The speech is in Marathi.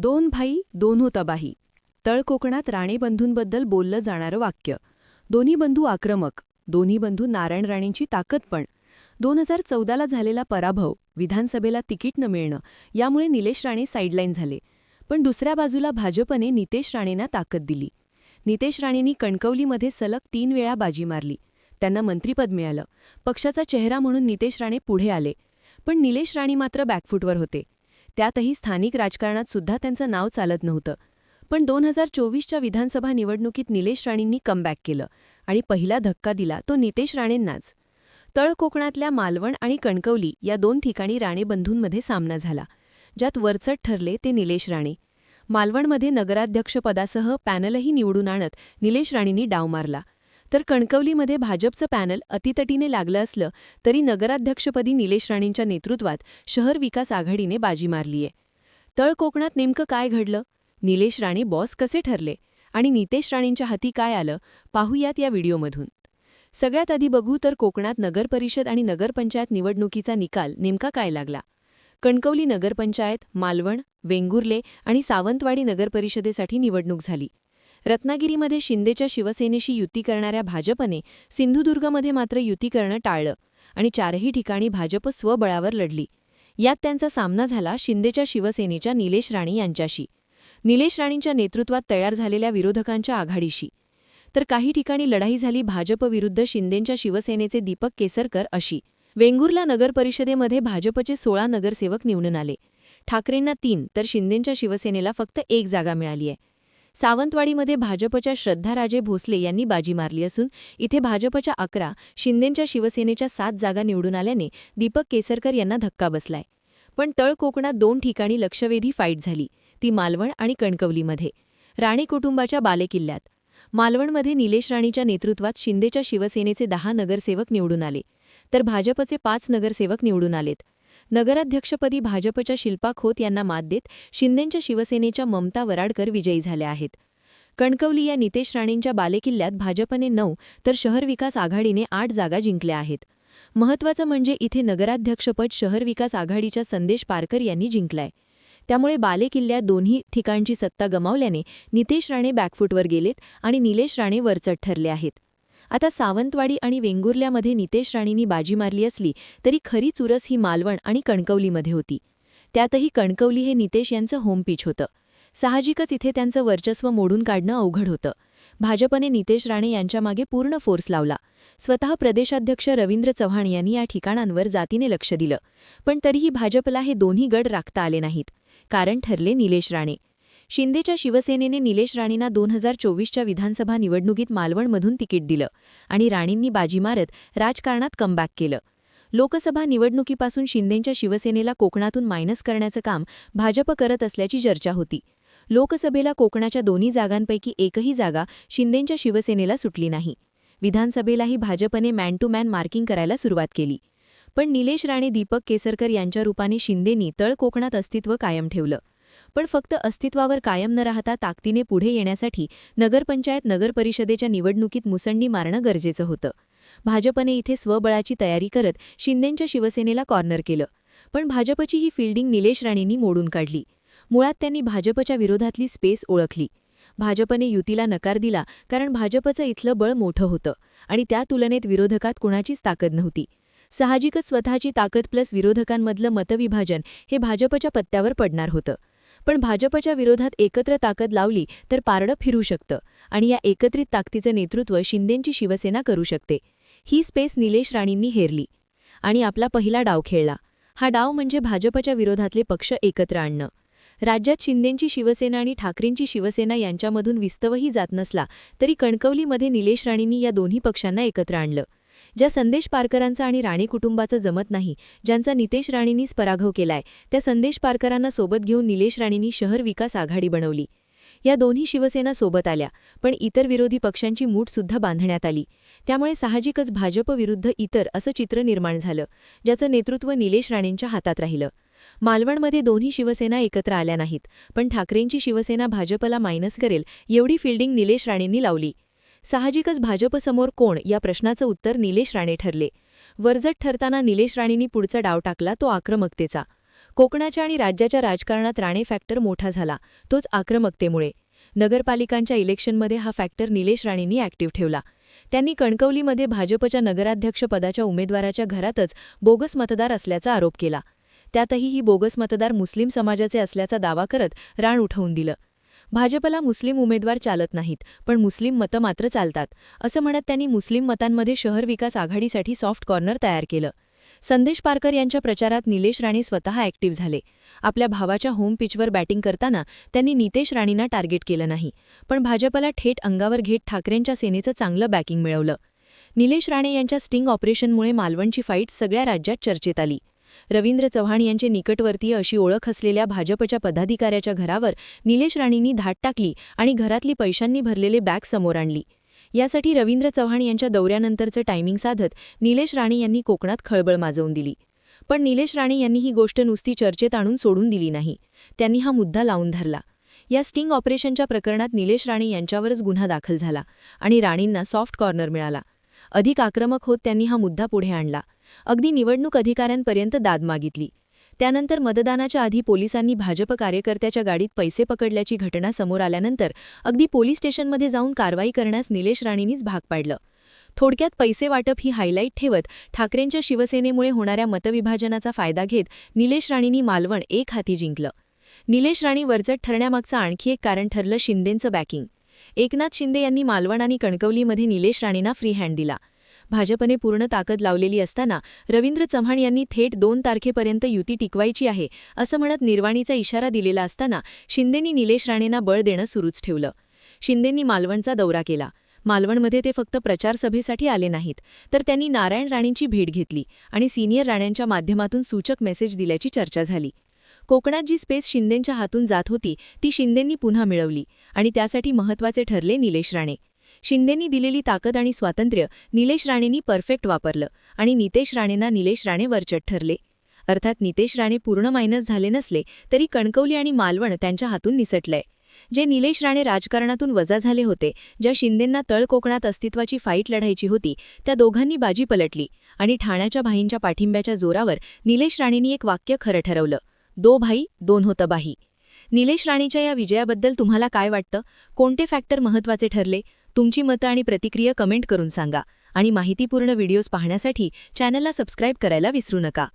दोन भाई दोन तबाही तळ कोकणात राणेबंधूंबद्दल बोललं जाणारं वाक्य. दोन्ही बंधू आक्रमक दोन्ही बंधू नारायण राणेंची ताकद पण. दोन हजार चौदाला झालेला पराभव विधानसभेला तिकीट न मिळणं यामुळे निलेश राणे साईडलाईन झाले. पण दुसऱ्या बाजूला भाजपने नितेश राणेंना ताकद दिली. नितेश राणेंनी कणकवलीमध्ये सलग तीन वेळा बाजी मारली. त्यांना मंत्रिपद मिळालं. पक्षाचा चेहरा म्हणून नितेश राणे पुढे आले. पण निलेश राणे मात्र बॅकफूटवर होते. त्यातही स्थानिक राजकारणात सुद्धा त्यांचं नाव चालत नव्हतं. पण दोन हजार चोवीसच्या विधानसभा निवडणुकीत निलेश राणेंनी कमबॅक केलं आणि पहिला धक्का दिला तो नितेश राणेंनाच. तळ कोकणातल्या मालवण आणि कणकवली या दोन ठिकाणी राणेबंधूंमध्ये सामना झाला ज्यात वरचट ठरले ते निलेश राणे. मालवणमध्ये नगराध्यक्षपदासह पॅनलही निवडून आणत निलेश राणेंनी डाव मारला. तर कणकवलीमध्ये भाजपचं पॅनल अतितटीने लागलं असलं तरी नगराध्यक्षपदी निलेश राणेंच्या नेतृत्वात शहर विकास आघाडीने बाजी मारलीय. तळ कोकणात नेमकं काय घडलं? निलेश राणे बॉस कसे ठरले? आणि नितेश राणेंच्या हाती काय आलं? पाहूयात या व्हिडिओमधून. सगळ्यात आधी बघू तर कोकणात नगरपरिषद आणि नगरपंचायत निवडणुकीचा निकाल नेमका काय लागला? कणकवली नगरपंचायत मालवण वेंगुर्ले आणि सावंतवाडी नगरपरिषदेसाठी निवडणूक झाली. रत्नागिरीमध्ये शिंदेच्या शिवसेनेशी युती करणाऱ्या भाजपने सिंधुदुर्गमध्ये मात्र युती करणं टाळलं आणि चारही ठिकाणी भाजप स्वबळावर लढली. यात त्यांचा सामना झाला शिंदेच्या शिवसेनेच्या निलेश राणे यांच्याशी. निलेश राणेंच्या नेतृत्वात तयार झालेल्या विरोधकांच्या आघाडीशी. तर काही ठिकाणी लढाई झाली भाजप विरुद्ध शिंदेंच्या शिवसेनेचे दीपक केसरकर अशी. वेंगुर्ला नगरपरिषदेमध्ये भाजपचे सोळा नगरसेवक निवडून आले. ठाकरेंना तीन तर शिंदेंच्या शिवसेनेला फक्त एक जागा मिळाली आहे. सावंतवाडीमध्ये भाजपच्या श्रद्धाराजे भोसले यांनी बाजी मारली असून इथे भाजपच्या अकरा शिंदेंच्या शिवसेनेच्या सात जागा निवडून आल्याने दीपक केसरकर यांना धक्का बसलाय. पण तळ कोकणात दोन ठिकाणी लक्षवेधी फाईट झाली ती मालवण आणि कणकवलीमध्ये. राणे कुटुंबाच्या बालेकिल्ल्यात. मालवणमध्ये निलेश राणीच्या नेतृत्वात शिंदेच्या शिवसेनेचे दहा नगरसेवक निवडून आले. तर भाजपचे पाच नगरसेवक निवडून आलेत. नगराध्यक्षपदी भाजपच्या शिल्पा खोत यांना मात देत शिंदेंच्या शिवसेनेच्या ममता वराडकर विजयी झाल्या आहेत. कणकवली या नितेश राणेंच्या बालेकिल्ल्यात भाजपने नऊ तर शहर विकास आघाडीने आठ जागा जिंकल्या आहेत. महत्त्वाचं म्हणजे इथे नगराध्यक्षपद शहर विकास आघाडीच्या संदेश पारकर यांनी जिंकलाय. त्यामुळे बालेकिल्ल्यात दोन्ही ठिकाणची सत्ता गमावल्याने नितेश राणे बॅकफूटवर गेलेत आणि निलेश राणे वरचढ ठरले आहेत. आता सावंतवाडी आणि वेंगुर्ल्यामध्ये नितेश राणेंनी बाजी मारली असली तरी खरी चुरस ही मालवण आणि कणकवलीमध्ये होती. त्यातही कणकवली हे नितेश यांचं होम पिच होतं. साहजिकच इथे त्यांचं वर्चस्व मोडून काढणं अवघड होतं. भाजपने नितेश राणे यांच्यामागे पूर्ण फोर्स लावला. स्वतः प्रदेशाध्यक्ष रवींद्र चव्हाण यांनी या ठिकाणांवर जातीने लक्ष दिलं. पण तरीही भाजपला हे दोन्ही गड राखता आले नाहीत. कारण ठरले निलेश राणे. शिंदेच्या शिवसेनेने निलेश राणेंना दोन हजार चोवीसच्या विधानसभा निवडणुकीत मालवणमधून तिकीट दिलं आणि राणींनी बाजी मारत राजकारणात कमबॅक केलं. लोकसभा निवडणुकीपासून शिंदेच्या शिवसेनेला कोकणातून मायनस करण्याचं काम भाजप करत असल्याची चर्चा होती. लोकसभेला कोकणाच्या दोन्ही जागांपैकी एकही जागा शिंदेच्या शिवसेनेला सुटली नाही. विधानसभेलाही भाजपने मॅन टू मॅन मार्किंग करायला सुरुवात केली. पण निलेश राणे दीपक केसरकर यांच्या रूपाने शिंदेनी तळ कोकणात अस्तित्व कायम ठेवलं. पण फक्त अस्तित्वावर कायम न राहता ताकदीने पुढे येण्यासाठी नगरपंचायत नगरपरिषदेच्या निवडणुकीत मुसंडी मारणं गरजेचं होतं. भाजपने इथे स्वबळाची तयारी करत शिंदेंच्या शिवसेनेला कॉर्नर केलं. पण भाजपची ही फिल्डिंग निलेश राणेंनी मोडून काढली. मुळात त्यांनी भाजपच्या विरोधातली स्पेस ओळखली. भाजपने युतीला नकार दिला कारण भाजपचं इथलं बळ मोठं होतं आणि त्या तुलनेत विरोधकात कुणाचीच ताकद नव्हती. साहजिकच स्वतःची ताकद प्लस विरोधकांमधलं मतविभाजन हे भाजपच्या पत्त्यावर पडणार होतं. पण भाजपच्या विरोधात एकत्र ताकद लावली तर पारडं फिरू शकतं आणि या एकत्रित ताकदीचं नेतृत्व शिंदेंची शिवसेना करू शकते. ही स्पेस निलेश राणींनी हेरली. आणि आपला पहिला डाव खेळला. हा डाव म्हणजे भाजपच्या विरोधातले पक्ष एकत्र आणणं. राज्यात शिंदेंची शिवसेना आणि ठाकरेंची शिवसेना यांच्यामधून विस्तवही जात नसला तरी कणकवलीमध्ये निलेश राणींनी या दोन्ही पक्षांना एकत्र आणलं. ज्या संदेश पारकरांचा आणि राणे कुटुंबाचं जमत नाही ज्यांचा नितेश राणेंनीच पराभव केलाय त्या संदेश पारकरांना सोबत घेऊन निलेश राणेंनी शहर विकास आघाडी बनवली. या दोन्ही शिवसेना सोबत आल्या पण इतर विरोधी पक्षांची मूठसुद्धा बांधण्यात आली. त्यामुळे साहजिकच भाजप विरुद्ध इतर असं चित्र निर्माण झालं ज्याचं नेतृत्व निलेश राणेंच्या हातात राहिलं. मालवणमध्ये दोन्ही शिवसेना एकत्र आल्या नाहीत पण ठाकरेंची शिवसेना भाजपला मायनस करेल एवढी फिल्डिंग निलेश राणेंनी लावली. साहजिकच भाजपसमोर कोण या प्रश्नाचं उत्तर निलेश राणे ठरले. वरजट ठरताना निलेश राणेंनी पुढचा डाव टाकला तो आक्रमकतेचा. कोकणाच्या आणि राज्याच्या राजकारणात राणे फॅक्टर मोठा झाला तोच आक्रमकतेमुळे. नगरपालिकांच्या इलेक्शनमध्ये हा फॅक्टर निलेश राणेंनी ॲक्टिव्ह ठेवला. त्यांनी कणकवलीमध्ये भाजपच्या नगराध्यक्षपदाच्या उमेदवाराच्या घरातच बोगस मतदार असल्याचा आरोप केला. त्यातही ही बोगस मतदार मुस्लिम समाजाचे असल्याचा दावा करत राण उठवून दिलं. भाजपला मुस्लिम उमेदवार चालत नाहीत पण मुस्लिम मतं मात्र चालतात असं म्हणत त्यांनी मुस्लिम मतांमध्ये शहर विकास आघाडीसाठी सॉफ्ट कॉर्नर तयार केलं. संदेश पारकर यांच्या प्रचारात निलेश राणे स्वतः ॲक्टिव्ह झाले. आपल्या भावाच्या होम पिचवर बॅटिंग करताना त्यांनी नितेश राणेंना टार्गेट केलं नाही पण भाजपला थेट अंगावर घेत ठाकरेंच्या सेनेचं चांगलं बॅकिंग मिळवलं. निलेश राणे यांच्या स्टिंग ऑपरेशनमुळे मालवणची फाईट सगळ्या राज्यात चर्चेत आली. रवींद्र चव्हाण यांचे निकटवर्तीय अशी ओळख असलेल्या भाजपच्या पदाधिकाऱ्याच्या घरावर निलेश राणींनी धाड टाकली आणि घरातली पैशांनी भरलेले बॅग समोर आणली. यासाठी रवींद्र चव्हाण यांच्या दौऱ्यानंतरचं टायमिंग साधत निलेश राणे यांनी कोकणात खळबळ माजवून दिली. पण निलेश राणे यांनी ही गोष्ट नुसती चर्चेत आणून सोडून दिली नाही. त्यांनी हा मुद्दा लावून धरला. या स्टिंग ऑपरेशनच्या प्रकरणात निलेश राणे यांच्यावरच गुन्हा दाखल झाला आणि राणींना सॉफ्ट कॉर्नर मिळाला. अधिक आक्रमक होत त्यांनी हा मुद्दा पुढे आणला. अगदी निवडणूक अधिकाऱ्यांपर्यंत दाद मागितली. त्यानंतर मतदानाच्या आधी पोलिसांनी भाजप कार्यकर्त्याच्या गाडीत पैसे पकडल्याची घटना समोर आल्यानंतर अगदी पोलीस स्टेशनमध्ये जाऊन कारवाई करण्यास निलेश राणेंनीच भाग पाडलं. थोडक्यात पैसे वाटप ही हायलाईट ठेवत ठाकरेंच्या शिवसेनेमुळे होणाऱ्या मतविभाजनाचा फायदा घेत निलेश राणेंनी मालवण एक हाती जिंकलं. निलेश राणे वरचट ठरण्यामागचं आणखी एक कारण ठरलं शिंदेंचं बॅकिंग. एकनाथ शिंदे यांनी मालवण आणि कणकवलीमध्ये निलेश राणेंना फ्री हँड दिला. भाजपने पूर्ण ताकद लावलेली असताना रवींद्र चव्हाण यांनी थेट दोन तारखेपर्यंत युती टिकवायची आहे असं म्हणत निर्वाणीचा इशारा दिलेला असताना शिंदेंनी निलेश राणेंना बळ देणं सुरूच ठेवलं. शिंदेंनी मालवणचा दौरा केला. मालवणमध्ये ते फक्त प्रचारसभेसाठी आले नाहीत तर त्यांनी नारायण राणेंची भेट घेतली आणि सिनियर राण्यांच्या माध्यमातून सूचक मेसेज दिल्याची चर्चा झाली. कोकणात जी स्पेस शिंदेंच्या हातून जात होती ती शिंदेंनी पुन्हा मिळवली आणि त्यासाठी महत्त्वाचे ठरले निलेश राणे. शिंदेंनी दिलेली ताकद आणि स्वातंत्र्य निलेश राणेंनी परफेक्ट वापरलं आणि नितेश राणेंना निलेश राणे वरचट ठरले. अर्थात नितेश राणे पूर्ण मायनस झाले नसले तरी कणकवली आणि मालवण त्यांच्या हातून निसटलंय. जे निलेश राणे राजकारणातून वजा झाले होते ज्या शिंदेंना तळ कोकणात अस्तित्वाची फाईट लढायची होती त्या दोघांनी बाजी पलटली आणि ठाण्याच्या भाईंच्या पाठिंब्याच्या जोरावर निलेश राणेंनी एक वाक्य खरं ठरवलं. दो भाई दोन होतं बाही. निलेश राणेच्या या विजयाबद्दल तुम्हाला काय वाटतं? कोणते फॅक्टर महत्त्वाचे ठरले? तुमची मतं आणि प्रतिक्रिया कमेंट करून सांगा. आणि माहितीपूर्ण व्हिडिओज पाहण्यासाठी चॅनलला सबस्क्राईब करायला विसरू नका.